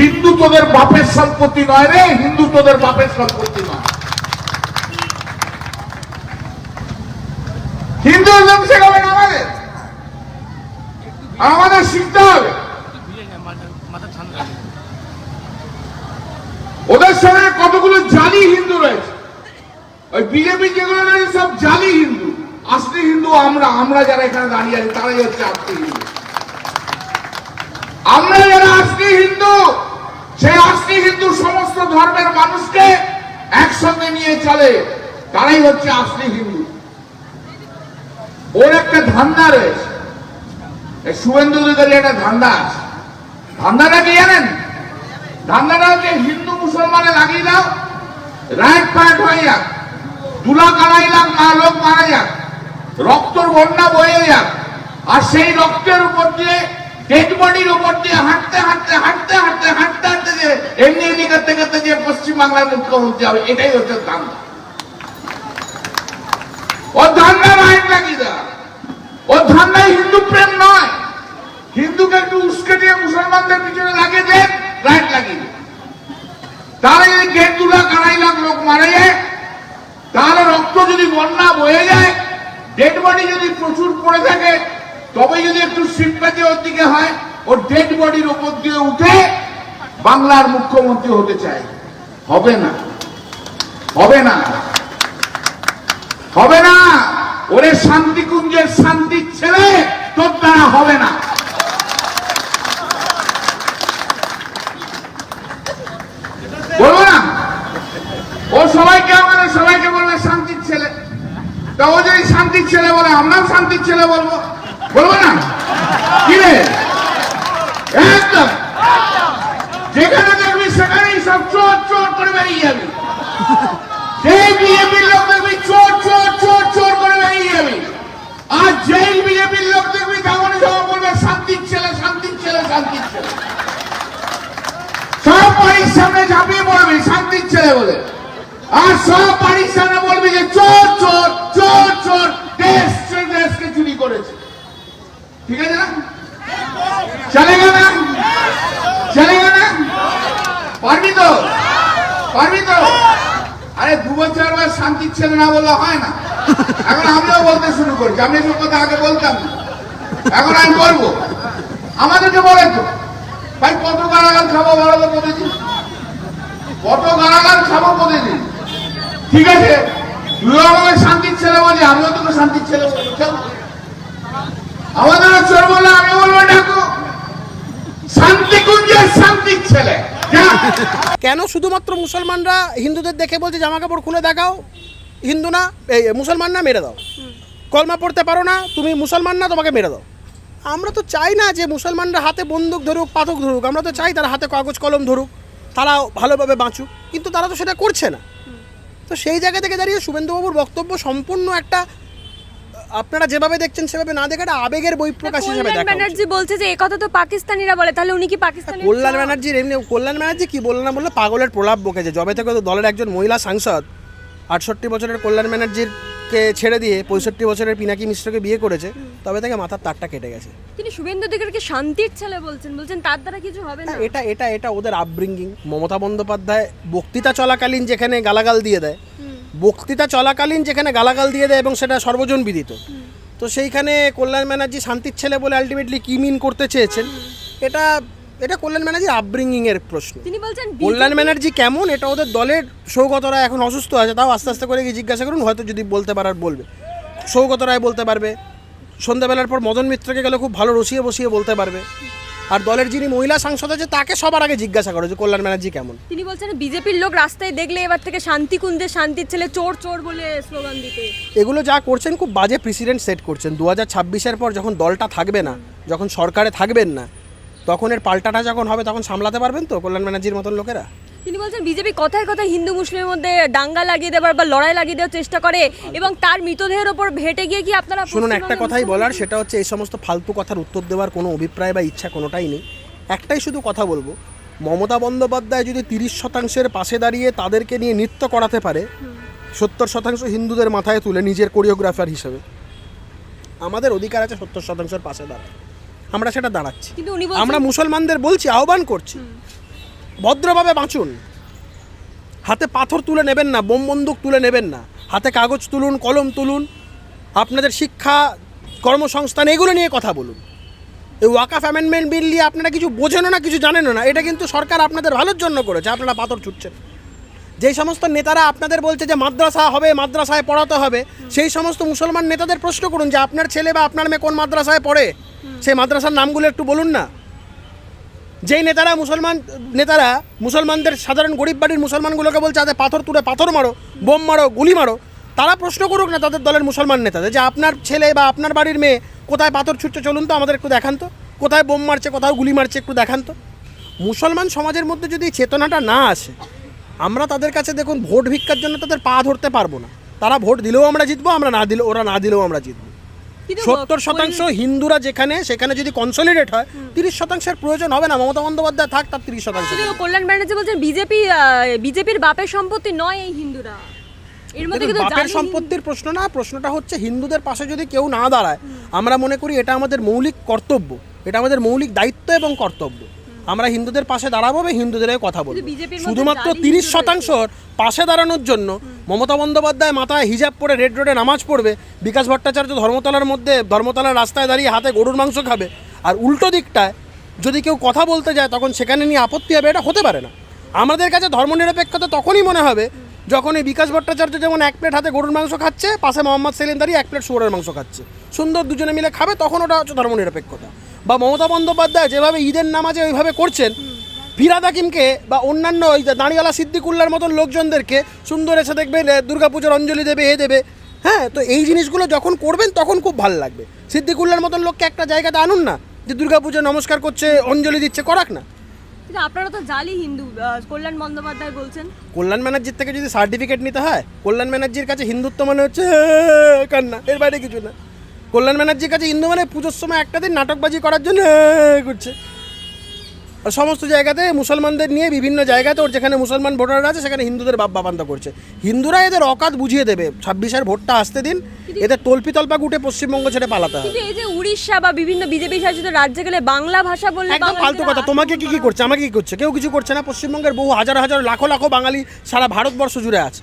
হিন্দু তোদের বাপের সম্পত্তি নয় রে হিন্দু তোদের বাপের সম্পত্তি নয়। হিন্দুইজম শেখাবে না আমাদের? আমাদের শিখতে হবে। ওদের সঙ্গে কতগুলো জালি হিন্দু রয়েছে? ওই বিজেপি যেগুলো রয়েছে সব জালি হিন্দু। আসলি হিন্দু আমরা আমরা যারা এখানে দাঁড়িয়ে আছি, তারাই হচ্ছে আসলি হিন্দু। আমরা যারা আসলি হিন্দু সেই আসলি হিন্দু সমস্ত ধর্মের মানুষকে একসঙ্গে নিয়ে চলে। তারাই হচ্ছে আসলি হিন্দু। ওর একটা ধান্দা রয়েছে। শুভেন্দু একটা ধান্দা আছে। ধান্দাটা কি জানেন? ধান্দাটা হচ্ছে হিন্দু মুসলমানে লাগিয়ে দাও। রাইট ফাইট হয়ে যাক। কাড়াই লাখ, মা লোক মারা যাক। রক্তর বন্যা বয়ে যাক। আর সেই রক্তের উপর দিয়ে ডেড বডির উপর দিয়ে হাঁটতে হাঁটতে হাঁটতে হাঁটতে হাঁটতে হাঁটতে যে এমনি এমনি করতে করতে যে পশ্চিমবাংলার মুখ্যমন্ত্রী হবে। এটাই হচ্ছে ধান্দা। ও ধান্দা লাগিয়ে দেওয়া ও ধান্দায় হিন্দু প্রেম নয়। হিন্দুকে একটু উস্কে দিয়ে মুসলমানদের পিছনে লাগিয়ে দেন রাইট লাগিয়ে দেন তাহলে যদি দেড় দু লাখ লাখ লোক মারা যায়, তাহলে রক্ত যদি বন্যা বয়ে যায় ডেড বডি যদি প্রচুর পড়ে থাকে তবে যদি একটু সিম্পাতি ওর দিকে হয়, ও ডেড বডির উপর দিয়ে উঠে বাংলার মুখ্যমন্ত্রী হতে চায়। হবে না। হবে না। হবে না। ওরে শান্তিকুঞ্জের শান্তির ছেলে, তোর দ্বারা হবে না। বলব না? ও সবাইকে আমাদের সবাইকে বলবে শান্তির ছেলে। তা ও যদি শান্তির ছেলে বলে, আমরাও শান্তির ছেলে বলব। বলব না? কি রে? একদম। যেখানে দেখবি সেখানেই সব চোর চোর করে বেরিয়ে যাবি। যেই বিজেপির লোক দেখবি, চোর চোর চোর চোর করে বেরিয়ে যাবি। আর যেই বিজেপির লোক দেখবি তখন সব বলবে, শান্তির ছেলে শান্তির ছেলে শান্তির ছেলে। সব বাড়ির সামনে ঝাঁপিয়ে পড়বি, শান্তির ছেলে বলে। আর সব বাড়ির সামনে বলবি যে, চোর চোর দেশ দেশকে চুরি করেছে ঠিক আছে না? চলেগা না? চলেগা না? পারবি তো? আরে দু বছর শান্তির ছেলে না বললে হয় না। এখন আমিও বলতে শুরু করছি আমি এসব আগে বলতাম এখন আমি বলব। আমাদেরকে বলে তো। ভাই, কত গালাগাল খাব বলো প্রতিদিন? কত গালাগাল খাব প্রতিদিন? ঠিক আছে? তুইও শান্তির ছেলে বলি, আমিও তোকে শান্তির ছেলে বলব চল আমাদের চোর বলে আমি বলব ডাকো শান্তি কুঞ্জের শান্তির ছেলে। কেন শুধুমাত্র মুসলমানরা হিন্দুদের দেখে বলছে, জামা কাপড় খুলে দেখাও। হিন্দু না, এই মুসলমান না, মেরে দাও। কলমা পড়তে পারো না, তুমি মুসলমান না, তোমাকে মেরে দাও। আমরা তো চাই না যে মুসলমানরা হাতে বন্দুক ধরুক পাথক ধরুক, আমরা তো চাই তারা হাতে কাগজ, কলম ধরুক, তারা ভালোভাবে বাঁচুক। কিন্তু তারা তো সেটা করছে না। তো সেই জায়গা থেকে দাঁড়িয়ে শুভেন্দুবাবুর বক্তব্য সম্পূর্ণ একটা আপনারা যেভাবে দেখছেন সেভাবে না দেখে একটা আবেগের বহিঃপ্রকাশ হিসেবে দেখা। ব্যানার্জি বলছে যে এই কথা তো পাকিস্তানিরা বলে তাহলে উনি কি পাকিস্তানি কল্যাণ ব্যানার্জির এমনি কল্যাণ ব্যানার্জি কি বলল না বললে পাগলের প্রলাপ বকেছে। যবে থেকে তো দলের একজন মহিলা সাংসদ আটষট্টি বছরের কল্যাণ ব্যানার্জির কে ছেড়ে দিয়ে পঁয়ষট্টি বছরের পিনাকি মিশ্রকে বিয়ে করেছে তবে থেকে মাথার তারটা কেটে গেছে। তিনি শুভেন্দু অধিকারীকে শান্তির ছেলে বলছেন বলছেন তার দ্বারা কিছু হবে না। এটা এটা এটা ওদের আপব্রিঙ্গিং মমতা বন্দ্যোপাধ্যায় বক্তৃতা চলাকালীন যেখানে গালাগাল দিয়ে দেয় বক্তৃতা চলাকালীন যেখানে গালাগাল দিয়ে দেয় এবং সেটা সর্বজন বিদিত। তো সেইখানে কল্যাণ ব্যানার্জি শান্তির ছেলে বলে আলটিমেটলি কি মিন করতে চেয়েছেন এটা এটা কল্যাণ ব্যানার্জির আপব্রিঙ্গিং এর প্রশ্ন। তিনি বলছেন কল্যাণ ব্যানার্জি কেমন এটা ওদের দলের সৌগত রায় এখন অসুস্থ আছে তাও আস্তে আস্তে করে গিয়ে জিজ্ঞাসা করুন হয়তো যদি বলতে পারার বলবে। সৌগত রায় বলতে পারবে। সন্ধ্যাবেলার পর মদন মিত্রকে গেলে খুব ভালো রসিয়ে বসিয়ে বলতে পারবে। আর দলের যিনি মহিলা সাংসদ আছে তাকে সবার আগে জিজ্ঞাসা করো যে কল্যাণ ব্যানার্জি কেমন? তিনি বলছেন বিজেপির লোক রাস্তায় দেখলে এবার থেকে শান্তি কুঞ্জে শান্তির ছেলে চোর চোর বলে স্লোগান দিতে। এগুলো যা করছেন খুব বাজে প্রেসিডেন্ট সেট করছেন। দু হাজার ছাব্বিশের পর যখন দলটা থাকবে না যখন সরকারে থাকবেন না তখন এর পাল্টাটা যখন হবে তখন সামলাতে পারবেন তো কল্যাণ ব্যানার্জির মতন লোকেরা? তিনি বলছেন বিজেপি কথায় কথায় হিন্দু মুসলিমের মধ্যে দাঙ্গা লাগিয়ে দেওয়ার বা লড়াই লাগিয়ে দেওয়ার চেষ্টা করে এবং তার মৃতদেহের ওপর ভেটে গিয়ে কি আপনারা শুনুন একটা কথাই বলার সেটা হচ্ছে এই সমস্ত ফালতু কথার উত্তর দেওয়ার কোনো অভিপ্রায় বা ইচ্ছা কোনোটাই নেই। একটাই শুধু কথা বলব মমতা বন্দ্যোপাধ্যায় যদি তিরিশ শতাংশের পাশে দাঁড়িয়ে তাদেরকে নিয়ে নৃত্য করাতে পারে সত্তর শতাংশ হিন্দুদের মাথায় তুলে নিজের কোরিওগ্রাফার হিসেবে। আমাদের অধিকার আছে সত্তর শতাংশের পাশে দাঁড়ায় আমরা সেটা দাঁড়াচ্ছি। কিন্তু উনি আমরা মুসলমানদের বলছি আহ্বান করছি। ভদ্রভাবে বাঁচুন। হাতে পাথর তুলে নেবেন না বোম বন্দুক তুলে নেবেন না। হাতে কাগজ তুলুন কলম তুলুন। আপনাদের শিক্ষা কর্মসংস্থান এগুলো নিয়ে কথা বলুন। এই ওয়াকাফ অ্যামেন্ডমেন্ট বিল নিয়ে আপনারা কিছু বোঝেনও না কিছু জানেনও না। এটা কিন্তু সরকার আপনাদের ভালোর জন্য করেছে আপনারা পাথর ছুটছেন। যেই সমস্ত নেতারা আপনাদের বলছে যে মাদ্রাসা হবে মাদ্রাসায় পড়াতে হবে সেই সমস্ত মুসলমান নেতাদের প্রশ্ন করুন যে আপনার ছেলে বা আপনার মেয়ে কোন মাদ্রাসায় পড়ে? সেই মাদ্রাসার নামগুলো একটু বলুন না। যেই নেতারা মুসলমান, নেতারা মুসলমানদের সাধারণ গরিব বাড়ির মুসলমানগুলোকে বলছে আদের পাথর তুলে পাথর মারো, বোম মারো, গুলি মারো। তারা প্রশ্ন করুক না তাদের দলের মুসলমান নেতাদের যে আপনার ছেলে বা আপনার বাড়ির মেয়ে কোথায় পাথর ছুটছে, চলুন তো আমাদের একটু দেখান তো। কোথায় বোম মারছে, কোথাও গুলি মারছে, একটু দেখান তো। মুসলমান সমাজের মধ্যে যদি চেতনাটা না আসে, আমরা তাদের কাছে দেখুন, ভোট ভিক্ষার জন্য তাদের পা ধরতে পারব না। তারা ভোট দিলেও আমরা জিতবো, আমরা না দিলেও, ওরা না দিলেও আমরা জিতবো। সত্তর শতাংশ হিন্দুরা যেখানে সেখানে যদি কনসলিডেট হয় তিরিশ শতাংশের প্রয়োজন হবে না। মমতা বন্দ্যোপাধ্যায় থাক তার তিরিশ শতাংশ কল্যাণ ব্যানার্জি বলছেন বিজেপি বিজেপির বাপের সম্পত্তি নয় এই হিন্দুরা। বাপের সম্পত্তির প্রশ্ন না প্রশ্নটা হচ্ছে হিন্দুদের পাশে যদি কেউ না দাঁড়ায় আমরা মনে করি এটা আমাদের মৌলিক কর্তব্য। এটা আমাদের মৌলিক দায়িত্ব এবং কর্তব্য। আমরা হিন্দুদের পাশে দাঁড়াবো এবং হিন্দুদের কথা বলব। শুধুমাত্র তিরিশ শতাংশর পাশে দাঁড়ানোর জন্য মমতা বন্দ্যোপাধ্যায় মাথায় হিজাব পরে রেড রোডে নামাজ পড়বে বিকাশ ভট্টাচার্য ধর্মতলার মধ্যে ধর্মতলার রাস্তায় দাঁড়িয়ে হাতে গরুর মাংস খাবে। আর উল্টো দিকটায় যদি কেউ কথা বলতে যায় তখন সেখানে নিয়ে আপত্তি হবে এটা হতে পারে না। আমাদের কাছে ধর্মনিরপেক্ষতা তখনই মনে হবে যখন এই বিকাশ ভট্টাচার্য যেমন এক প্লেট হাতে গরুর মাংস খাচ্ছে পাশে মোহাম্মদ সেলিম দাঁড়িয়ে এক প্লেট শুয়োরের মাংস খাচ্ছে। সুন্দর দুজনে মিলে খাবে তখন ওটা হচ্ছে ধর্মনিরপেক্ষতা। বা মমতা বন্দ্যোপাধ্যায় যেভাবে ঈদের নামাজে ওইভাবে করছেন ফিরাদ হাকিমকে বা অন্যান্য ওই যে দাঁড়িয়ালা সিদ্দিকুল্লার মতন লোকজনদেরকে সুন্দর এসে দেখবে দুর্গাপুজোর অঞ্জলি দেবে এ দেবে। হ্যাঁ তো এই জিনিসগুলো যখন করবেন তখন খুব ভালো লাগবে। সিদ্দিকুল্লার মতন লোককে একটা জায়গাতে আনুন না যে দুর্গাপুজো নমস্কার করছে অঞ্জলি দিচ্ছে করাক না। কিন্তু আপনারা তো জালি হিন্দু কল্যাণ বন্দ্যোপাধ্যায় বলছেন। কল্যাণ ব্যানার্জির থেকে যদি সার্টিফিকেট নিতে হয় কল্যাণ ব্যানার্জির কাছে হিন্দুত্ব মানে হচ্ছে "হ্যাঁ, কান্না এর বাইরে কিছু না। কল্যাণ ব্যানার্জির কাছে হিন্দু মানে পুজোর সময় একটা দিন নাটকবাজি করার জন্য করছে। সমস্ত জায়গাতে মুসলমানদের নিয়ে বিভিন্ন জায়গাতে ওর যেখানে মুসলমান ভোটাররা আছে সেখানে হিন্দুদের বাপ বাপান্ত করছে। হিন্দুরা এদের অকাত বুঝিয়ে দেবে। ছাব্বিশের ভোটটা আসতে দিন এদের তল্পি তল্পা গুটে পশ্চিমবঙ্গ ছেড়ে পালাতে হবে। এই যে উড়িষ্যা বা বিভিন্ন বিজেপি শাসিত রাজ্যে গেলে বাংলা ভাষা বললে একদম ফালতু কথা। তোমাকে কি কি করছে? আমাকে কি করছে? কেউ কিছু করছে না। পশ্চিমবঙ্গের বহু হাজার হাজার লাখো লাখো বাঙালি সারা ভারতবর্ষ জুড়ে আছে।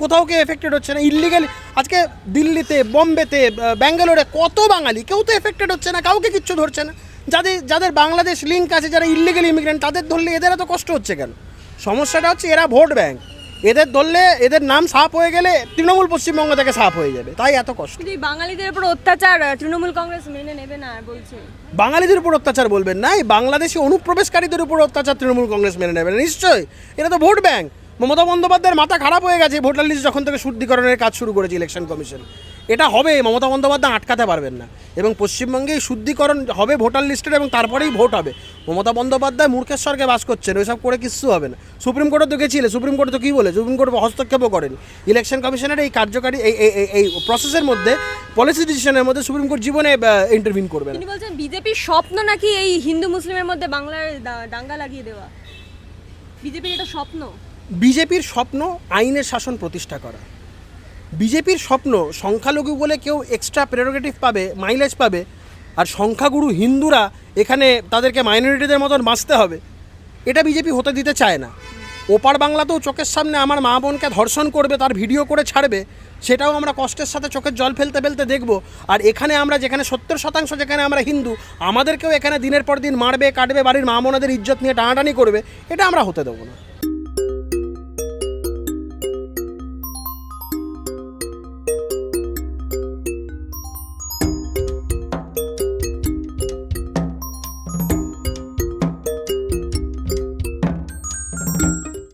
কোথাও কেউ এফেক্টেড হচ্ছে না। ইলিগালি আজকে দিল্লিতে বোম্বেতে ব্যাঙ্গালোরে কত বাঙালি কেউ তো এফেক্টেড হচ্ছে না কাউকে কিচ্ছু ধরছে না। যাদের যাদের বাংলাদেশ লিঙ্ক আছে যারা ইলিগাল ইমিগ্রেন্ট তাদের ধরলে এদের এত কষ্ট হচ্ছে কেন? সমস্যাটা হচ্ছে এরা ভোট ব্যাঙ্ক এদের ধরলে এদের নাম সাফ হয়ে গেলে তৃণমূল পশ্চিমবঙ্গ থেকে সাফ হয়ে যাবে। তাই এত কষ্ট। বাঙালিদের উপর অত্যাচার তৃণমূল কংগ্রেস মেনে নেবে না বলছে। বাঙালিদের উপর অত্যাচার বলবেন না এই বাংলাদেশি অনুপ্রবেশকারীদের উপর অত্যাচার তৃণমূল কংগ্রেস মেনে নেবে না। নিশ্চয়ই এরা তো ভোট ব্যাংক। মমতা বন্দ্যোপাধ্যায়ের মাথা খারাপ হয়ে গেছে ভোটার লিস্ট যখন থেকে শুদ্ধিকরণের কাজ শুরু করেছে ইলেকশন কমিশন এটা হবে, মমতা বন্দ্যোপাধ্যায় আটকাতে পারবেন না। এবং পশ্চিমবঙ্গে শুদ্ধিকরণ হবে ভোটার লিস্টের এবং তারপরেই ভোট হবে। মমতা বন্দ্যোপাধ্যায় মূর্খেশ্বরকে বাস করছেন, ওইসব করে কিচ্ছু হবে না। সুপ্রিম কোর্টে তো গেছিলে, সুপ্রিম কোর্ট তো কী বলে? সুপ্রিম কোর্ট হস্তক্ষেপও করেন। ইলেকশন কমিশনের এই কার্যকারী, এই, এই- প্রসেসের মধ্যে পলিসি ডিসিশনের মধ্যে সুপ্রিম কোর্ট জীবনে ইন্টারভিউ করবে তিনি বলছেন, বিজেপির স্বপ্ন নাকি এই হিন্দু মুসলিমের মধ্যে বাংলার দাঙ্গা লাগিয়ে দেওয়া? বিজেপির এটা স্বপ্ন। বিজেপির স্বপ্ন আইনের শাসন প্রতিষ্ঠা করা। বিজেপির স্বপ্ন সংখ্যালঘু বলে কেউ এক্সট্রা প্রেরোগেটিভ পাবে মাইলেজ পাবে, আর সংখ্যাগুরু হিন্দুরা এখানে তাদেরকে মাইনরিটিদের মতন বাঁচতে হবে। এটা বিজেপি হতে দিতে চায় না। ওপার বাংলাতেও চোখের সামনে আমার মা বোনকে ধর্ষণ করবে, তার ভিডিও করে ছাড়বে, সেটাও আমরা কষ্টের সাথে চোখের জল ফেলতে ফেলতে দেখব। আর এখানে আমরা যেখানে সত্তর শতাংশ যেখানে আমরা হিন্দু, আমাদেরকেও এখানে দিনের পর দিন মারবে, কাটবে, বাড়ির মা বোনাদের ইজ্জত নিয়ে টানাটানি করবে, এটা আমরা হতে দেবো না।